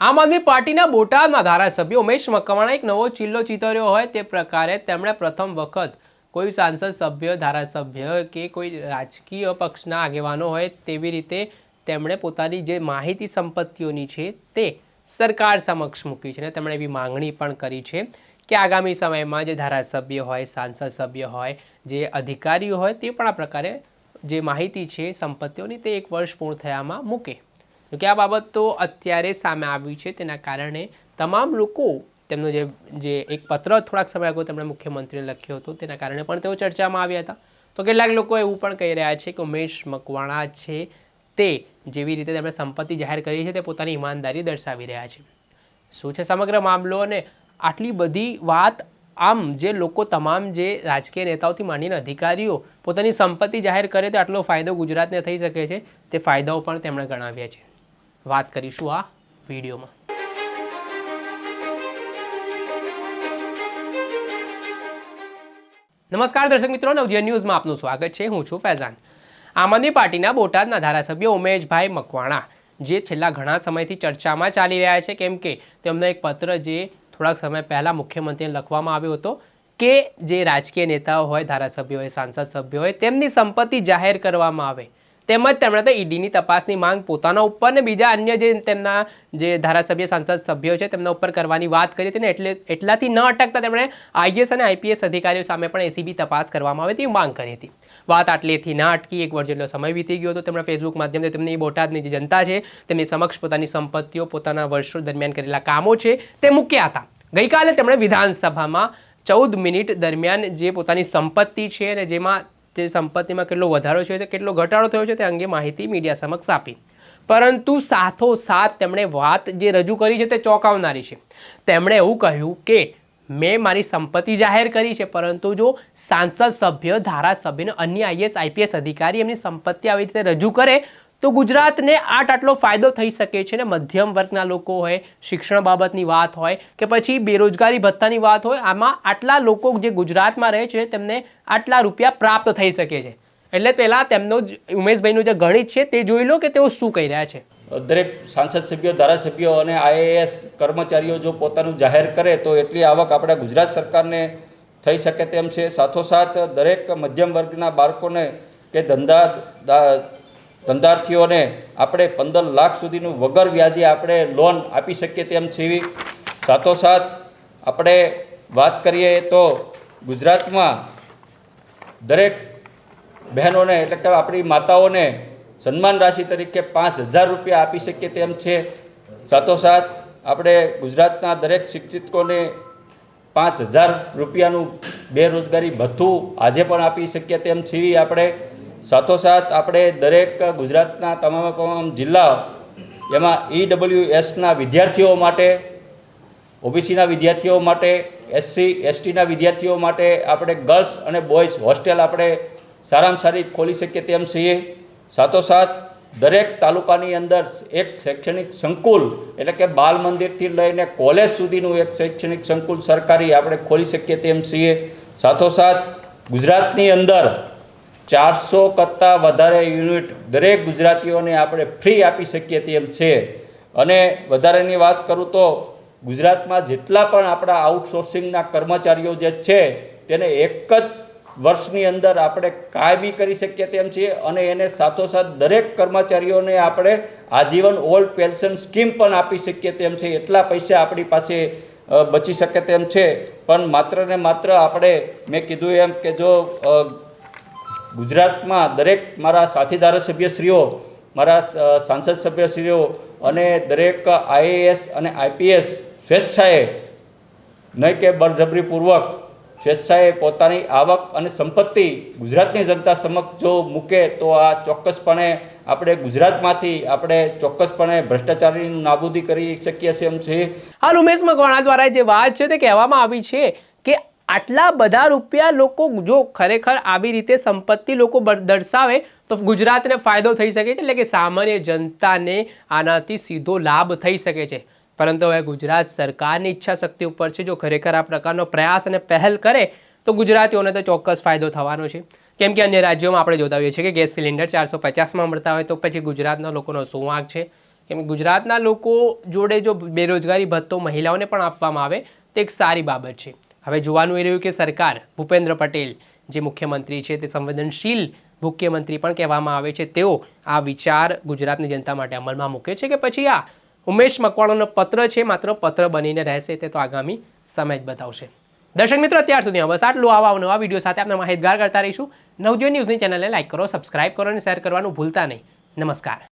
આમ આદમી પાર્ટીના બોટાદના ધારાસભ્ય ઉમેશ મકવાણા એક નવો ચિલ્લો ચિતર્યો હોય તે પ્રકારે તેમણે પ્રથમ વખત કોઈ સાંસદ સભ્ય, ધારાસભ્ય કે કોઈ રાજકીય પક્ષના આગેવાનો હોય તેવી રીતે તેમણે પોતાની જે માહિતી સંપત્તિઓની છે તે સરકાર સમક્ષ મૂકી છે અને તેમણે એવી માંગણી પણ કરી છે કે આગામી સમયમાં જે ધારાસભ્ય હોય, સાંસદ સભ્ય હોય, જે અધિકારીઓ હોય તે પણ આ પ્રકારે જે માહિતી છે, સંપત્તિઓની તે એક વર્ષ પૂર્ણ થયામાં મૂકે. કે આ બાબત તો અત્યારે સામે આવી છે, તેના કારણે તમામ લોકો તેમનો જે જે એક પત્ર થોડાક સમય અગાઉ તેમણે મુખ્યમંત્રીને લખ્યો હતો, તેના કારણે પણ તેઓ ચર્ચામાં આવ્યા હતા. તો કેટલાક લોકો એવું પણ કહી રહ્યા છે કે ઉમેશ મકવાણા છે તે જેવી રીતે તેમણે સંપત્તિ જાહેર કરી છે, તે પોતાની ઈમાનદારી દર્શાવી રહ્યા છે. શું છે સમગ્ર મામલો અને આટલી બધી વાત આમ જે લોકો તમામ જે રાજકીય નેતાઓથી માંડીને અધિકારીઓ પોતાની સંપત્તિ જાહેર કરે તો આટલો ફાયદો ગુજરાતને થઈ શકે છે, તે ફાયદાઓ પણ તેમણે ગણાવ્યા છે. વાત કરીશું આ વિડીયોમાં. નમસ્કાર દર્શક મિત્રો, નવજીવન ન્યૂઝમાં આપનું સ્વાગત છે. હું છું ફૈઝાન. આમ આદમી પાર્ટીના બોટાદના ધારાસભ્ય ઉમેશભાઈ મકવાણા, જે છેલ્લા ઘણા સમયથી ચર્ચામાં ચાલી રહ્યા છે, કેમ કે તેમનો એક પત્ર જે થોડાક સમય પહેલાં મુખ્યમંત્રીને લખવામાં આવ્યો હતો કે જે રાજકીય નેતાઓ હોય, ધારાસભ્યો હોય, સાંસદ સભ્યો હોય, તેમની સંપત્તિ જાહેર કરવામાં આવે. તેમજ તેમણે તો ઈડીની તપાસની માંગ પોતાના ઉપર ને બીજા અન્ય જે તેમના જે ધારાસભ્ય સાંસદ સભ્યો છે તેમના ઉપર કરવાની વાત કરી હતી ને એટલે એટલાથી ન અટકતા તેમણે આઈએસ અને આઈપીએસ અધિકારીઓ સામે પણ એસીબી તપાસ કરવામાં આવે તેવી માંગ કરી હતી. વાત આટલેથી ના અટકી, એક વર્ષ જેટલો સમય વીતી ગયો હતો. તેમણે ફેસબુક માધ્યમથી તેમની બોટાદની જે જનતા છે તેમની સમક્ષ પોતાની સંપત્તિઓ પોતાના વર્ષો દરમિયાન કરેલા કામો છે તે મૂક્યા હતા. ગઈકાલે તેમણે વિધાનસભામાં ચૌદ મિનિટ દરમિયાન જે પોતાની સંપત્તિ છે અને જેમાં જે સંપત્તિમાં કેટલો વધારો થયો છે, કેટલો ઘટાડો થયો છે તે અંગે માહિતી મીડિયા સમક્ષ આપી. પરંતુ સાથોસાથ તેમણે વાત જે રજૂ કરી છે તે ચોંકાવનારી છે. તેમણે એવું કહ્યું કે, મેં મારી સંપત્તિ જાહેર કરી છે, પરંતુ જો સાંસદ સભ્ય ધારાસભ્યનો અને અન્ય આઈએસ આઈપીએસ અધિકારી એમની સંપત્તિ આવી રીતે રજૂ કરે તો ગુજરાતને આટ આટલો ફાયદો થઈ શકે છે ને મધ્યમ વર્ગના લોકો હોય, શિક્ષણ બાબતની વાત હોય કે પછી બેરોજગારી ભથ્થાની વાત હોય, આમાં આટલા લોકો જે ગુજરાતમાં રહે છે તેમને આટલા રૂપિયા પ્રાપ્ત થઈ શકે છે. એટલે પહેલાં તેમનો જ, ઉમેશભાઈનું જે ગણિત છે તે જોઈ લો કે તેઓ શું કહી રહ્યા છે. દરેક સાંસદ સભ્યો, ધારાસભ્યો અને આઈએએસ કર્મચારીઓ જો પોતાનું જાહેર કરે તો એટલી આવક આપણા ગુજરાત સરકારને થઈ શકે તેમ છે. સાથોસાથ દરેક મધ્યમ વર્ગના બાળકોને કે ધંધા ધંધાર્થીઓને આપણે પંદર લાખ સુધીનું વગર વ્યાજે આપણે લોન આપી શકીએ તેમ છીએ સાથોસાથ આપણે વાત કરીએ તો ગુજરાતમાં દરેક બહેનોને એટલે કે આપણી માતાઓને સન્માન રાશિ તરીકે પાંચ હજાર રૂપિયા આપી શકીએ તેમ છે. સાથોસાથ આપણે ગુજરાતના દરેક શિક્ષિતકોને પાંચ હજાર રૂપિયાનું બેરોજગારી ભથ્થું આજે પણ આપી શકીએ તેમ છીએ આપણે સાથોસાથ આપણે દરેક ગુજરાતના તમામ તમામ જિલ્લા એમાં ઈડબલ્યુ એસના વિદ્યાર્થીઓ માટે, ઓબીસીના વિદ્યાર્થીઓ માટે, એસસી, એસટીના વિદ્યાર્થીઓ માટે આપણે ગર્લ્સ અને બોયઝ હોસ્ટેલ આપણે સારામાં સારી ખોલી શકીએ તેમ છીએ. સાથોસાથ દરેક તાલુકાની અંદર એક શૈક્ષણિક સંકુલ એટલે કે બાલ મંદિરથી લઈને કોલેજ સુધીનું એક શૈક્ષણિક સંકુલ સરકારી આપણે ખોલી શકીએ તેમ છીએ. સાથોસાથ ગુજરાતની અંદર ચારસો કરતાં વધારે યુનિટ દરેક ગુજરાતીઓને આપણે ફ્રી આપી શકીએ તેમ છે. અને વધારેની વાત કરું તો ગુજરાતમાં જેટલા પણ આપણા આઉટસોર્સિંગના કર્મચારીઓ જે છે, તેને એક જ વર્ષની અંદર આપણે કાયમી કરી શકીએ તેમ છીએ અને એને સાથોસાથ દરેક કર્મચારીઓને આપણે આજીવન ઓલ્ડ પેન્શન સ્કીમ પણ આપી શકીએ તેમ છે. એટલા પૈસા આપણી પાસે બચી શકે તેમ છે. પણ માત્ર ને માત્ર આપણે મેં કીધું એમ કે જો ગુજરાતમાં દરેક મારા સાથી ધારાસભ્યશ્રીઓ મારા સાંસદ સભ્યશ્રીઓ અને દરેક આઈએએસ અને આઈપીએસ સ્વેચ્છાએ નહીં કે બળજબરીપૂર્વક સ્વેચ્છાએ પોતાની આવક અને સંપત્તિ ગુજરાતની જનતા સમક્ષ જો મૂકે તો આ ચોક્કસપણે આપણે ગુજરાતમાંથી આપણે ચોક્કસપણે ભ્રષ્ટાચારની નાબૂદી કરી શકીએ છીએ એમ છે. હાલ ઉમેશ મકવાણા દ્વારા જે વાત છે તે કહેવામાં આવી છે. આટલા બધા રૂપિયા લોકો જો ખરેખર આવી રીતે સંપત્તિ લોકો દર્શાવે, તો ગુજરાતને ફાયદો થઈ શકે છે. એટલે કે સામાન્ય જનતાને આનાથી સીધો લાભ થઈ શકે છે. પરંતુ હવે ગુજરાત સરકારની ઈચ્છા શક્તિ ઉપર છે, જો ખરેખર આ પ્રકારનો પ્રયાસ અને પહેલ કરે, તો ગુજરાતીઓને તો ચોક્કસ ફાયદો થવાનો છે. કેમ કે અન્ય રાજ્યોમાં આપણે જોતા હોઈએ છીએ કે ગેસ સિલિન્ડર ચારસો પચાસમાં મળતા હોય, તો પછી ગુજરાતના લોકોનો શું વાંક છે? કેમ ગુજરાતના લોકો જોડે જો બેરોજગારી ભથ્થો મહિલાઓને પણ આપવામાં આવે, તો એક સારી બાબત છે. હવે જોવાનું એ રહ્યું કે સરકાર, ભૂપેન્દ્ર પટેલ જે મુખ્યમંત્રી છે તે સંવેદનશીલ મુખ્યમંત્રી પણ કહેવામાં આવે છે. તેઓ આ વિચાર ગુજરાતની જનતા માટે અમલમાં મૂકે છે કે પછી આ ઉમેશ મકવાણોનો પત્ર છે, માત્ર પત્ર બનીને રહેશે તે તો આગામી સમય જ બતાવશે. દર્શક મિત્રો, અત્યાર સુધી બસ આટલું આવા નવા વીડિયો સાથે આપણે માહિતગાર કરતા રહીશું. નવજીવન ન્યૂઝની ચેનલને લાઇક કરો, સબસ્ક્રાઇબ કરો અને શેર કરવાનું ભૂલતા નહીં. નમસ્કાર.